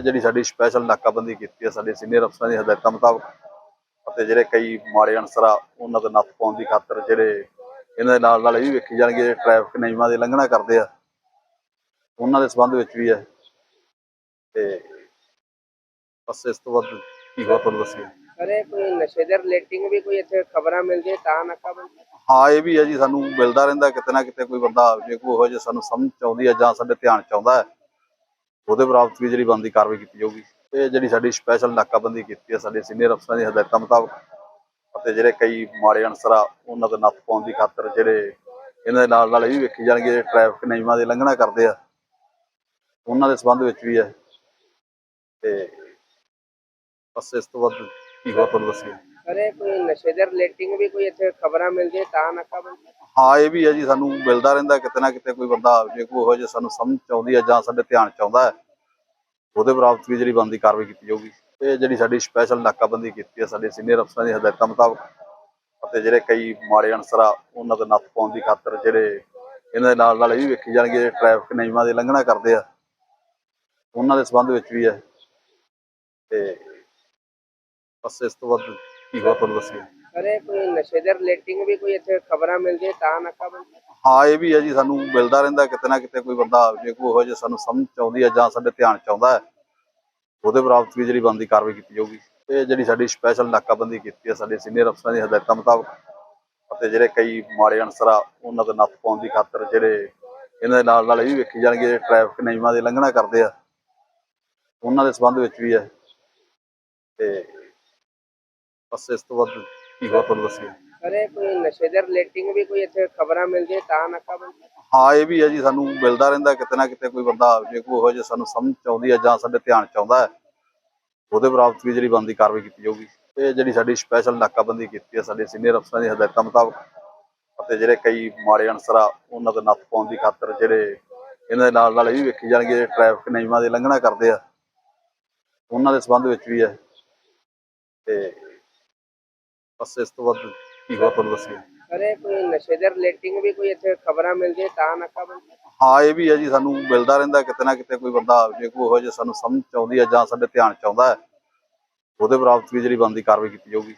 ਜਿਹੜੀ ਸਾਡੀ ਸਪੈਸ਼ਲ ਨਾਕਾਬੰਦੀ ਕੀਤੀ ਹੈ ਸਾਡੇ ਸੀਨੀਅਰ ਅਫਸਰਾਂ ਦੀ ਹਦਾਇਤਾਂ ਮੁਤਾਬਕ ਅਤੇ ਜਿਹੜੇ ਕਈ ਮਾੜੇ ਅਨਸਰ ਆ ਉਹਨਾਂ ਦਾ ਨੱਥ ਪਾਉਣ ਦੀ ਖਾਤਰ ਜਿਹੜੇ ਇਹਨਾਂ ਦੇ ਨਾਲ ਨਾਲ ਇਹ ਵੀ ਵੇਖੀ ਜਾਣਗੇ ਜਿਹੜੇ ਟ੍ਰੈਫਿਕ ਨਿਯਮਾਂ ਦੀ ਉਲੰਘਣਾ ਕਰਦੇ ਆ ਉਹਨਾਂ ਦੇ ਸੰਬੰਧ ਵਿੱਚ ਵੀ ਹੈ। ਤੇ ਬਸ ਇਸ ਤੋਂ ਵੱਧ ਕੀ ਹੋਰ ਤੁਹਾਨੂੰ ਦੱਸੀਏ? ਅਰੇ ਕੋਈ ਨਸ਼ੇ ਦੇ ਰਿਲੇਟਿੰਗ ਵੀ ਕੋਈ ਇੱਥੇ ਖਬਰਾਂ ਮਿਲਦੀ ਤਾਂ ਨਾਕਾਬੰਦੀ? ਹਾਂ ਇਹ ਵੀ ਹੈ ਜੀ ਸਾਨੂੰ ਮਿਲਦਾ ਰਹਿੰਦਾ ਕਿਤੇ ਨਾ ਕਿਤੇ ਕੋਈ ਬੰਦਾ ਜੇ ਕੋਈ ਹੋ ਜੇ ਸਾਨੂੰ ਸਮਝ ਚ ਆਉਂਦੀ ਹੈ ਜਾਂ ਸਾਡੇ ਧਿਆਨ ਚ ਆਉਂਦਾ ਹੈ ਉਹਦੇ ਬਰਾਬਰ ਵੀ ਜਿਹੜੀ ਬੰਦੀ ਕਾਰਵਾਈ ਕੀਤੀ ਜਾਊਗੀ। ਇਹ ਜਿਹੜੀ ਸਾਡੀ ਸਪੈਸ਼ਲ ਨਾਕਾਬੰਦੀ ਕੀਤੀ ਹੈ, ਸਾਡੇ ਸੀਨੀਅਰ ਅਫਸਰਾਂ ਦੀ ਹਦਾਇਤਾਂ ਮੁਤਾਬਕ ਅਤੇ ਜਿਹੜੇ ਕਈ ਮਾੜੇ ਅਨਸਰ ਆ ਉਹਨਾਂ ਦੇ ਨੱਥ ਪਾਉਣ ਦੀ ਖਾਤਰ ਜਿਹੜੇ ਇਹਨਾਂ ਦੇ ਨਾਲ ਨਾਲ ਇਹ ਵੀ ਵੇਖੀ ਜਾਣਗੇ, ਜਿਹੜੇ ਟ੍ਰੈਫਿਕ ਨਿਯਮਾਂ ਦੀ ਉਲੰਘਣਾ ਕਰਦੇ ਆ, ਉਹਨਾਂ ਦੇ ਸੰਬੰਧ ਵਿੱਚ ਵੀ ਹੈ। ਤੇ ਬਸ ਇਸ ਤੋਂ ਵੱਧ ਕੀ ਹੋਰ ਤੁਹਾਨੂੰ ਦੱਸੀਏ? ਅਰੇ ਕੋਈ ਨਸ਼ੇ ਦੇ ਰਿਲੇਟਿੰਗ ਵੀ ਕੋਈ ਇੱਥੇ ਖਬਰਾਂ ਮਿਲਦੀ ਤਾਂ ਨਾਕਾਬੰਦੀ ਹਾਂ, ਇਹ ਵੀ ਹੈ ਜੀ, ਸਾਨੂੰ ਮਿਲਦਾ ਰਹਿੰਦਾ, ਕਿਤੇ ਨਾ ਕਿਤੇ ਕੋਈ ਬੰਦਾ ਜੇ ਕੋਈ ਹੋ ਜੇ ਸਾਨੂੰ ਸਮਝ ਚ ਆਉਂਦੀ ਹੈ ਜਾਂ ਸਾਡੇ ਧਿਆਨ ਚ ਆਉਂਦਾ ਹੈ, ਉਹਦੇ ਬਰਾਬਰ ਵੀ ਜਿਹੜੀ ਬੰਦੀ ਕਾਰਵਾਈ ਕੀਤੀ ਜਾਊਗੀ। ਇਹ ਜਿਹੜੀ ਸਾਡੀ ਸਪੈਸ਼ਲ ਨਾਕਾਬੰਦੀ ਕੀਤੀ ਹੈ, ਸਾਡੇ ਸੀਨੀਅਰ ਅਫਸਰਾਂ ਦੀ ਹਦਾਇਤਾਂ ਮੁਤਾਬਕ ਅਤੇ ਜਿਹੜੇ ਕਈ ਮਾੜੇ ਅਨਸਰ ਆ, ਉਹਨਾਂ ਦੇ ਨੱਥ ਪਾਉਣ ਦੀ ਖਾਤਰ ਜਿਹੜੇ ਇਹਨਾਂ ਦੇ ਨਾਲ ਨਾਲ ਇਹ ਵੀ ਵੇਖੀ ਜਾਣਗੇ, ਜਿਹੜੇ ਟ੍ਰੈਫਿਕ ਨਿਯਮਾਂ ਦੀ ਉਲੰਘਣਾ ਕਰਦੇ ਆ, ਉਹਨਾਂ ਦੇ ਸੰਬੰਧ ਵਿੱਚ ਵੀ ਹੈ। ਤੇ ਬਸ ਇਸ ਤੋਂ ਵੱਧ ਕੀ ਹੋਰ ਤੁਹਾਨੂੰ ਦੱਸੀਏ ਅਰੇ ਕੋਈ ਨਸ਼ੇ ਦੇ ਰਿਲੇਟਿੰਗ ਵੀ ਕੋਈ ਇੱਥੇ ਖਬਰਾਂ ਮਿਲਦੀ ਤਾਂ ਨਾਕਾਬੰਦੀ ਹਾਂ ਇਹ ਵੀ ਹੈ ਜੀ ਸਾਨੂੰ ਮਿਲਦਾ ਰਹਿੰਦਾ ਕਿਤੇ ਨਾ ਕਿਤੇ ਕੋਈ ਬੰਦਾ ਜੇ ਕੋਈ ਹੋ ਜੇ ਸਾਨੂੰ ਸਮਝ ਚ ਆਉਂਦੀ ਹੈ ਜਾਂ ਸਾਡੇ ਧਿਆਨ ਚ ਆਉਂਦਾ ਹੈ ਉਹਦੇ ਬਰਾਬਰ ਵੀ ਜਿਹੜੀ ਬੰਦੀ ਕਾਰਵਾਈ ਕੀਤੀ ਜਾਊਗੀ। ਇਹ ਜਿਹੜੀ ਸਾਡੀ ਸਪੈਸ਼ਲ ਨਾਕਾਬੰਦੀ ਕੀਤੀ ਹੈ ਸਾਡੇ ਸੀਨੀਅਰ ਅਫਸਰਾਂ ਦੀ ਹਦਾਇਤਾਂ ਮੁਤਾਬਕ ਅਤੇ ਜਿਹੜੇ ਕਈ ਮਾੜੇ ਅਨਸਰ ਆ ਉਹਨਾਂ ਦਾ ਨੱਥ ਪਾਉਣ ਦੀ ਖਾਤਰ ਜਿਹੜੇ ਇਹਨਾਂ ਦੇ ਨਾਲ ਨਾਲ ਇਹ ਵੀ ਵੇਖੀ ਜਾਣਗੇ ਜਿਹੜੇ ਟ੍ਰੈਫਿਕ ਨਿਯਮਾਂ ਦੀ ਉਲੰਘਣਾ ਕਰਦੇ ਆ ਉਹਨਾਂ ਦੇ ਸੰਬੰਧ ਵਿੱਚ ਵੀ ਹੈ। ਤੇ ਬਸ ਇਸ ਤੋਂ ਵੱਧ ਕੀ ਹੋਰ ਤੁਹਾਨੂੰ ਦੱਸੀਏ? ਅਰੇ ਕੋਈ ਨਸ਼ੇ ਦੇ ਰਿਲੇਟਿੰਗ ਵੀ ਕੋਈ ਇੱਥੇ ਖਬਰਾਂ ਮਿਲਦੀ ਤਾਂ ਨਾਕਾਬੰਦੀ ਹਾਂ ਇਹ ਵੀ ਹੈ ਜੀ ਸਾਨੂੰ ਮਿਲਦਾ ਰਹਿੰਦਾ ਕਿਤੇ ਨਾ ਕਿਤੇ ਕੋਈ ਬੰਦਾ ਜੇ ਕੋਈ ਹੋ ਜੇ ਸਾਨੂੰ ਸਮਝ ਚ ਆਉਂਦੀ ਹੈ ਜਾਂ ਸਾਡੇ ਧਿਆਨ ਚ ਆਉਂਦਾ ਹੈ ਉਹਦੇ ਬਰਾਬਰ ਵੀ ਜਿਹੜੀ ਬੰਦੀ ਕਾਰਵਾਈ ਕੀਤੀ ਜਾਊਗੀ। ਇਹ ਜਿਹੜੀ ਸਾਡੀ ਸਪੈਸ਼ਲ ਨਾਕਾਬੰਦੀ ਕੀਤੀ ਹੈ ਸਾਡੇ ਸੀਨੀਅਰ ਅਫਸਰਾਂ ਦੀ ਹਦਾਇਤਾਂ ਮੁਤਾਬਕ ਅਤੇ ਜਿਹੜੇ ਕਈ ਮਾੜੇ ਅਨਸਰ ਆ ਉਹਨਾਂ ਦਾ ਨੱਥ ਪਾਉਣ ਦੀ ਖਾਤਰ ਜਿਹੜੇ ਇਹਨਾਂ ਦੇ ਨਾਲ ਨਾਲ ਇਹ ਵੀ ਵੇਖੀ ਜਾਣਗੇ ਜਿਹੜੇ ਟ੍ਰੈਫਿਕ ਨਿਯਮਾਂ ਦੀ ਉਲੰਘਣਾ ਕਰਦੇ ਆ ਉਹਨਾਂ ਦੇ ਸੰਬੰਧ ਵਿੱਚ ਵੀ ਹੈ। ਤੇ ਬਸ ਇਸ ਤੋਂ ਵੱਧ ਕੀ ਹੋਰ ਤੁਹਾਨੂੰ ਦੱਸੀਏ? ਅਰੇ ਕੋਈ ਨਸ਼ੇ ਦੇ ਰਿਲੇਟਿੰਗ ਵੀ ਕੋਈ ਇੱਥੇ ਖਬਰਾਂ ਮਿਲਦੀ ਤਾਂ ਨਾਕਾਬੰਦੀ ਹਾਂ ਇਹ ਵੀ ਹੈ ਜੀ ਸਾਨੂੰ ਮਿਲਦਾ ਰਹਿੰਦਾ ਕਿਤੇ ਨਾ ਕਿਤੇ ਕੋਈ ਬੰਦਾ ਜੇ ਕੋਈ ਹੋ ਜੇ ਸਾਨੂੰ ਸਮਝ ਚ ਆਉਂਦੀ ਹੈ ਜਾਂ ਸਾਡੇ ਧਿਆਨ ਚ ਆਉਂਦਾ ਹੈ ਉਹਦੇ ਬਰਾਬਰ ਵੀ ਜਿਹੜੀ ਬੰਦੀ ਕਾਰਵਾਈ ਕੀਤੀ ਜਾਊਗੀ।